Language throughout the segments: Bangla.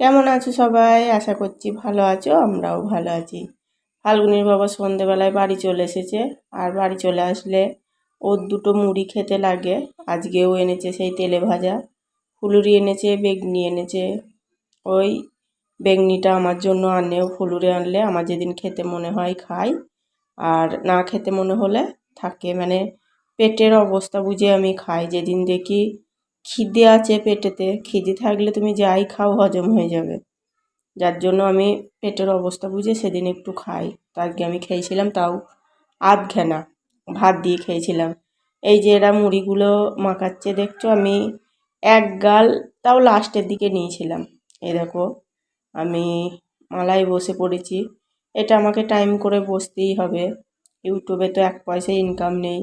কেমন আছো সবাই? আশা করছি ভালো আছো, আমরাও ভালো আছি। ফাল্গুনির বাবা সন্ধেবেলায় বাড়ি চলে এসেছে, আর বাড়ি চলে আসলে ওর দুটো মুড়ি খেতে লাগে। আজকেও এনেছে সেই তেলে ভাজা, ফুলুরি এনেছে, বেগনি এনেছে। ওই বেগনিটা আমার জন্য আনেও ফুলুরি আনলে আমার যেদিন খেতে মনে হয় খাই, আর না খেতে মনে হলে থাকে। মানে পেটের অবস্থা বুঝে আমি খাই, যেদিন দেখি খিদে আছে পেটেতে, খিদে থাকলে তুমি যাই খাও, হজম হয়ে যাবে। যার জন্য আমি পেটের অবস্থা বুঝে সেদিন একটু খাই। আজকে আমি খেয়েছিলাম তাও আধ ঘেনা ভাত দিয়ে খেয়েছিলাম। এই যে এরা মুড়িগুলো মাখাচ্ছে, দেখছ? আমি এক গাল তাও লাস্টের দিকে নিয়েছিলাম। এই দেখো, আমি মালায় বসে পড়েছি। এটা আমাকে টাইম করে বসতেই হবে। ইউটিউবে তো এক পয়সা ইনকাম নেই।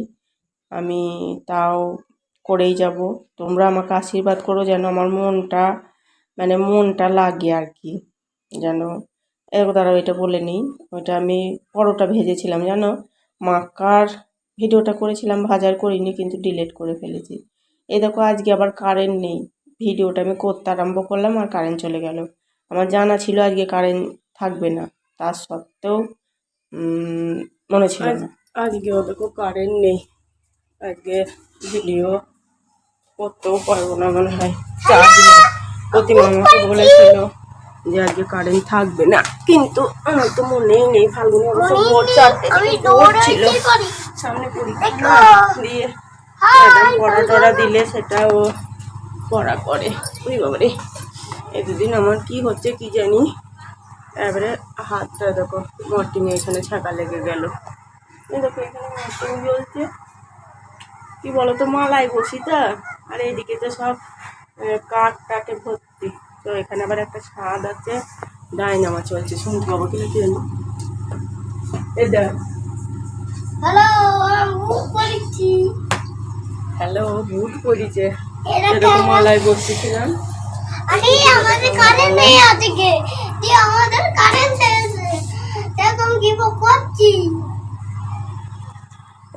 আমি তাও করেই যাব। তোমরা আমাকে আশীর্বাদ করো যেন আমার মনটা মানে মনটা লাগে আর কি, যেন। এর দ্বারা এটা বলে নিই। ওইটা আমি পরোটা ভেজেছিলাম, জানো? মাকার ভিডিওটা করেছিলাম, ভাজার করিনি, কিন্তু ডিলিট করে ফেলেছি। এই দেখো, আজকে আবার কারেন্ট নেই। ভিডিওটা আমি করতে আরম্ভ করলাম আর কারেন্ট চলে গেল। আমার জানা ছিল আজকে কারেন্ট থাকবে না। তার সত্ত্বেও মনে ছিল না। আজকেও দেখো কারেন্ট নেই। আজকে ভিডিও করতেও পারব না মনে হয়। চার্জ নেই প্রতিমা আমাকে বলেছিল যে আজকে কারেন্ট থাকবে না। কিন্তু আমার তো মনেই নেই ফাল্গুনি অবশ্য ভোর চারটে ছিল। সামনে পরীক্ষা না, দিয়ে ম্যাডাম পড়া টড়া দিলে সেটাও পড়া করে। ওই বাবারে এই দুদিন আমার কি হচ্ছে কি জানি। এবারে হাতটা দেখো মর্টিং এখানে ছাকা লেগে গেল। দেখো এখানে জ্বলছে। কি বলতো মালায় বসি তা? আর এইদিকে তো সব কাঠ টাটে ভর্তি। তো এখানে আবার একটা স্বাদ আছে ডাইনামা চলছে শুনতে পাবো কিনা কি জানি। এই দেখ। হ্যালো হ্যালো বুট পরিছে এরা এরকম মালায় বসেছিলাম আরে আমাদের কারেন্ট নেই আজকে। দিয়ে আমাদের কারেন্ট এখন কি করছি?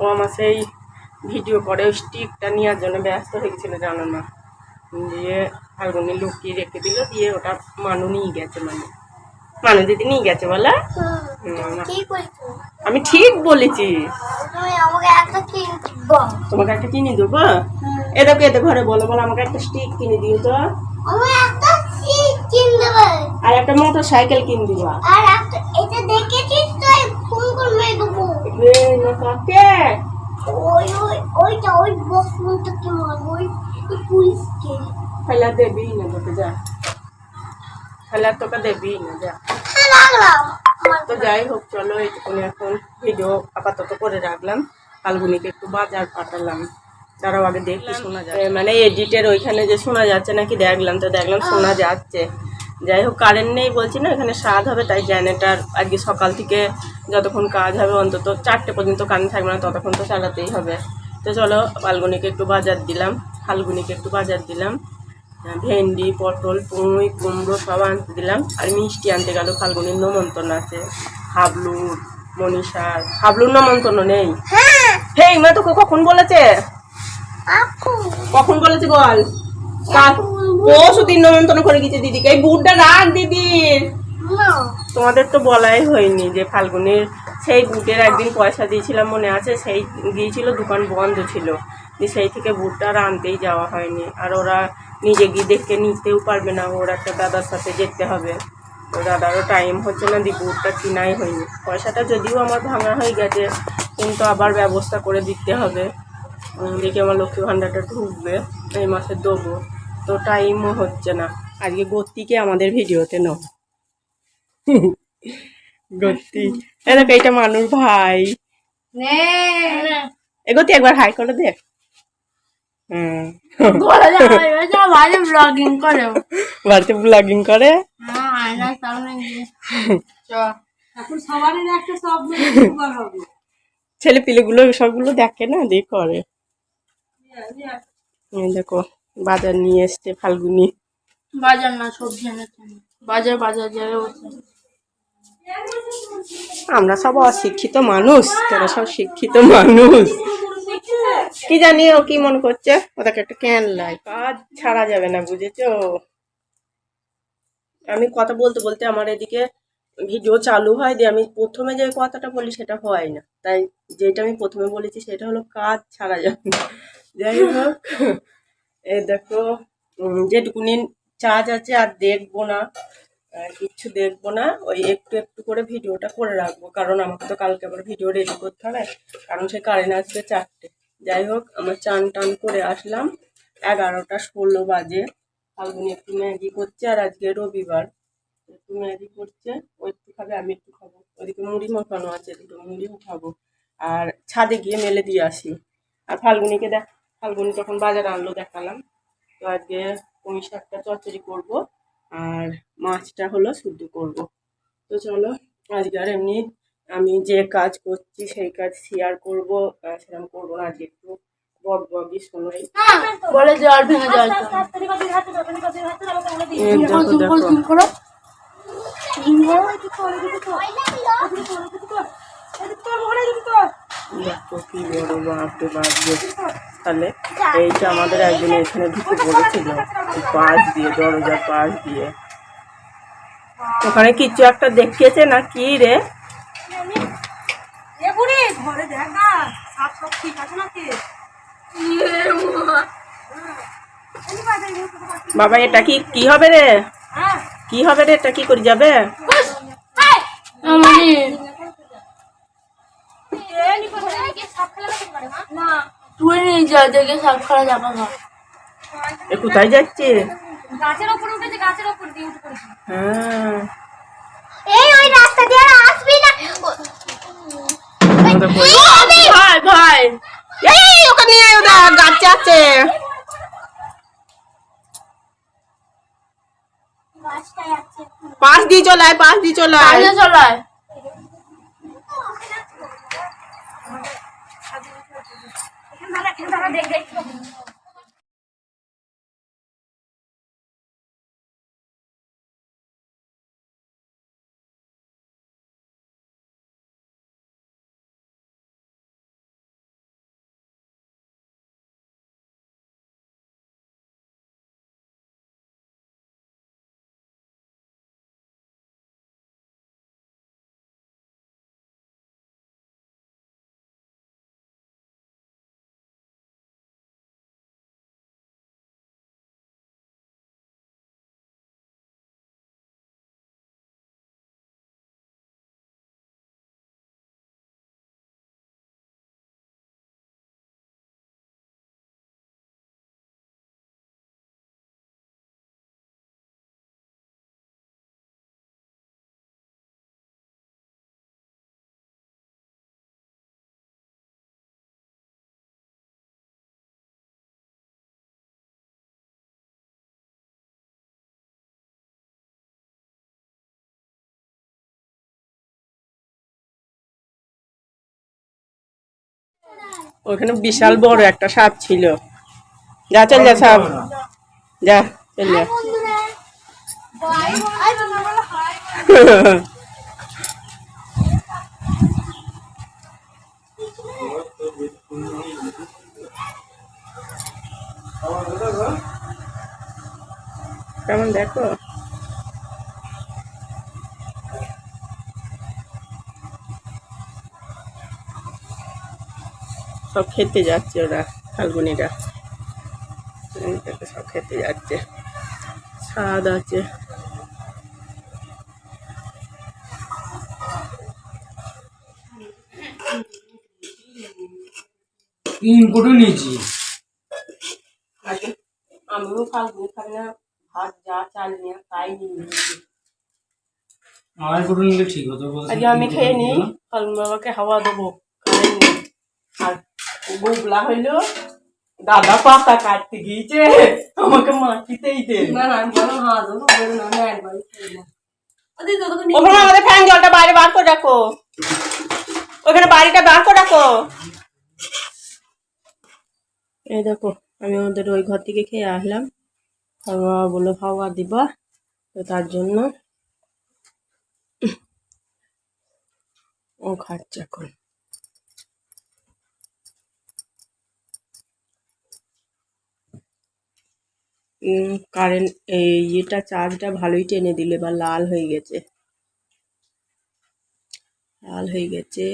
ও আমার সেই ভিডিও করে ওই স্টিকটা নেওয়ার জন্য ব্যস্ত হয়ে গেছিল জানো না? দিয়ে ফাল্গুনি লুকিয়ে রেখে দিল দিয়ে ওটা মানু নিয়ে গেছে মানে। মানু দিদি নিয়ে গেছে বলে? আমি ঠিক বলেছি। তোমাকে একটা কিনে দেবো? এ দেখো এতে ঘরে বলো বলো আমাকে একটা স্টিক কিনে দিও তো। আর একটা মোটর সাইকেল কিনে দিবা আর এটা দেখেছিস তো? ফোন করে দেবো কাকে? ওই ওই ওইটা ওই বক্স মতো কি মারবো ওই পুলিশকে ফেলা দেবি না তোকে যা। ফেলা তোকে দেবি না যা। তো যাই হোক চলো এইটুকুনি এখন ভিডিও আপাতত করে রাখলাম। ফাল্গুনিকে একটু বাজার পাঠালাম। তারাও আগে দেখি শোনা যায় মানে এডিটের ওইখানে যে শোনা যাচ্ছে নাকি দেখলাম তো দেখলাম শোনা যাচ্ছে। যাই হোক কারেন্ট নেই বলছি না এখানে স্বাদ হবে তাই জেনারেটার আজকে সকাল থেকে যতক্ষণ কাজ হবে অন্তত চারটে পর্যন্ত কারেন্ট থাকবে না ততক্ষণ তো চালাতেই হবে। তো চলো ফাল্গুনিকে একটু বাজার দিলাম ফাল্গুনিকে একটু বাজার দিলাম। ভেন্ডি পটল পুঁই কুমড়ো সব আনতে দিলাম আর মিষ্টি আনতে গেল ফাল্গুনির নমন্তন্ন আছে। হাবলুর মনীষার হাবলুর নমন্তন্ন নেই? হ্যাঁ। হেই মা তোকে কখন বলেছে? কখন বলেছে বল? পরশু দিন নমন্তন্ন করে গেছে দিদিকে। এই বুটটা রাখ দিদির তোমাদের তো বলাই হয়নি যে ফাল্গুনের সেই বুটের একদিন পয়সা দিয়েছিলাম মনে আছে সেই দিয়েছিল দোকান বন্ধ ছিল। যে সেই থেকে বুটটা আর আনতেই যাওয়া হয়নি। আর ওরা নিজে গিয়ে দেখে নিতেও পারবে না ওর একটা দাদার সাথে যেতে হবে। তো দাদারও টাইম হচ্ছে না দিয়ে বুটটা কিনাই হয়নি। পয়সাটা যদিও আমার ভাঙা হয়ে গেছে কিন্তু আবার ব্যবস্থা করে দিতে হবে। দেখি আমার লক্ষ্মী ভাণ্ডারটা ঢুকবে এই মাসে দেবো। তো টাইমও হচ্ছে না। আজকে গতিকে আমাদের ভিডিওতে নাও। গতি এ দেখ এইটা মানুষ ভাই। এ গতি একবার হাই করে দে হুম। ব্লগিং করে। বাড়িতে ব্লগিং করে? হ্যাঁ ছেলে পিলেগুলো সবগুলো দেখে না দিয়ে করে। দেখো। বাজার নিয়ে এসছে ফাল্গুনি। বাজার না সবজি এনেছে। বাজার বাজার বসে। আমরা সব অশিক্ষিত মানুষ তোরা সব শিক্ষিত মানুষ। কি জানি ও কি মনে করছে? ওদেরকে একটা ক্যান লাই কাজ ছাড়া যাবে না বুঝেছ? আমি কথা বলতে বলতে আমার এদিকে ভিডিও চালু হয় দিয়ে আমি প্রথমে যে কথাটা বলি সেটা হয় না। তাই যেটা আমি প্রথমে বলেছি সেটা হলো কাজ ছাড়া যাবে না। যাই হোক। এ দেখো যেটুকুনি চার্জ আছে আর দেখব না কিচ্ছু দেখব না, ওই একটু একটু করে ভিডিওটা করে রাখব, কারণ আমাকে তো কালকে আবার ভিডিও রেডি করতে হবে, কারণ সে কারেন্ট আসবে চারটে। যাই হোক, আমার চান টান করে আসলাম, এগারোটা ষোলো বাজে। ফাল্গুনি একটু ম্যাগি করছে, আর আজকে রবিবার। একটু ম্যাগি করছে, ও একটু খাবে, আমি একটু খাব। ওদিকে মুড়ি মাখানো আছে, দুটো মুড়িও খাব আর ছাদে গিয়ে মেলে দিয়ে আসি। আর ফাল্গুনিকে দেখ ফাল্গুনি তখন বাজার আনলো দেখালাম তো আজকে পুঁই শাকটা চচ্চড়ি করব আর মাছটা হলো শুদ্ধ করব। তো চলো আজকে আর এমনি আমি যে কাজ করছি সেই কাজ শেয়ার করব সেরকম করব না আজকে একটু বক বকই শোনোই বলে জল ভেঙে জল এই দেখো দেখো দেখো। কি বড় বাপরে বাপ তাহলে এইটা আমাদের একজন এখানে ঢুকে পড়েছিল পাশ দিয়ে দরজার পাশ দিয়ে। ওখানে কিছু একটা দেখিয়েছে না কি রে? ঘরে দেখ না সাপ সব ঠিক আছে নাকি? বাবা এটা কি কি হবে রে? হ্যাঁ। কি হবে রে? এটা কি করে যাবে? না তুই নিয়ে যা দেখে সব খাওয়া যাবে না। এ কোথায় যাচ্ছে? গাছের ওপরে উঠেছে গাছের ওপর দিয়ে উঠে পড়েছে। হ্যাঁ। এই ওই রাস্তা দিয়ে আর আসবি না। ভাই ভাই। এই ওকে নিয়ে আয় ওটা গাছ আছে পাশ দিয়ে চলে আয় পাশ দিয়ে চলে আয়। চলায় এখানে দাঁড়া এখানে দাঁড়া দেখ দেখ ওখানে বিশাল বড় একটা সাপ ছিল। যা, চল যা, সাপ। যা, চল যা। কেমন দেখো? সব খেতে যাচ্ছে ওরা ফাল্গুনিরা। সব খেতে যাচ্ছে। স্বাদ আছে। নিয়েছি। আগে আমিও ফাল্গুনি খাই না ভাত যা চাল নিয়ে তাই নিয়েছি। আমার নিলে ঠিক হতো বলছি আমি খেয়ে নিই ফাল্গুন বাবাকে হাওয়া দেবো আর বুবলা হইল দাদা পাতা কাটতে গিয়েছে আমাকে মাটিতেই দে না আমি বলো হ্যাঁ বলো ওখানে আমাদের ফ্যান জলটা বাইরে বার করে রাখো ওখানে বাড়িটা বার করে রাখো এই দেখো আমি ওদের ওই ঘর থেকে খেয়ে আসলাম খাওয়া বলে খাওয়া দিবা তো তার জন্য ও খাচ্ছে এখন কারেন্ট ইয়েটা চার্জটা ভালোই টেনে দিলে বা লাল হয়ে গেছে। লাল হয়ে গেছে।